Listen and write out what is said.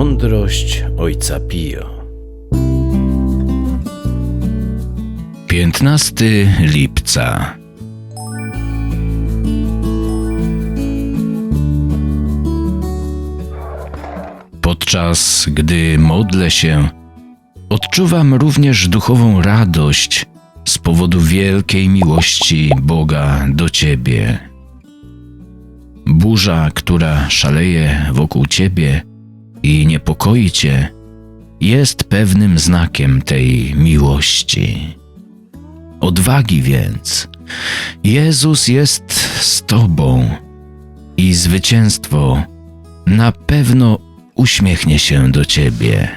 Świętość Ojca Pio. 15 lipca. Podczas gdy modlę się, odczuwam również duchową radość z powodu wielkiej miłości Boga do Ciebie. Burza, która szaleje wokół Ciebie i niepokoi Cię, jest pewnym znakiem tej miłości. Odwagi więc. Jezus jest z Tobą i zwycięstwo na pewno uśmiechnie się do Ciebie.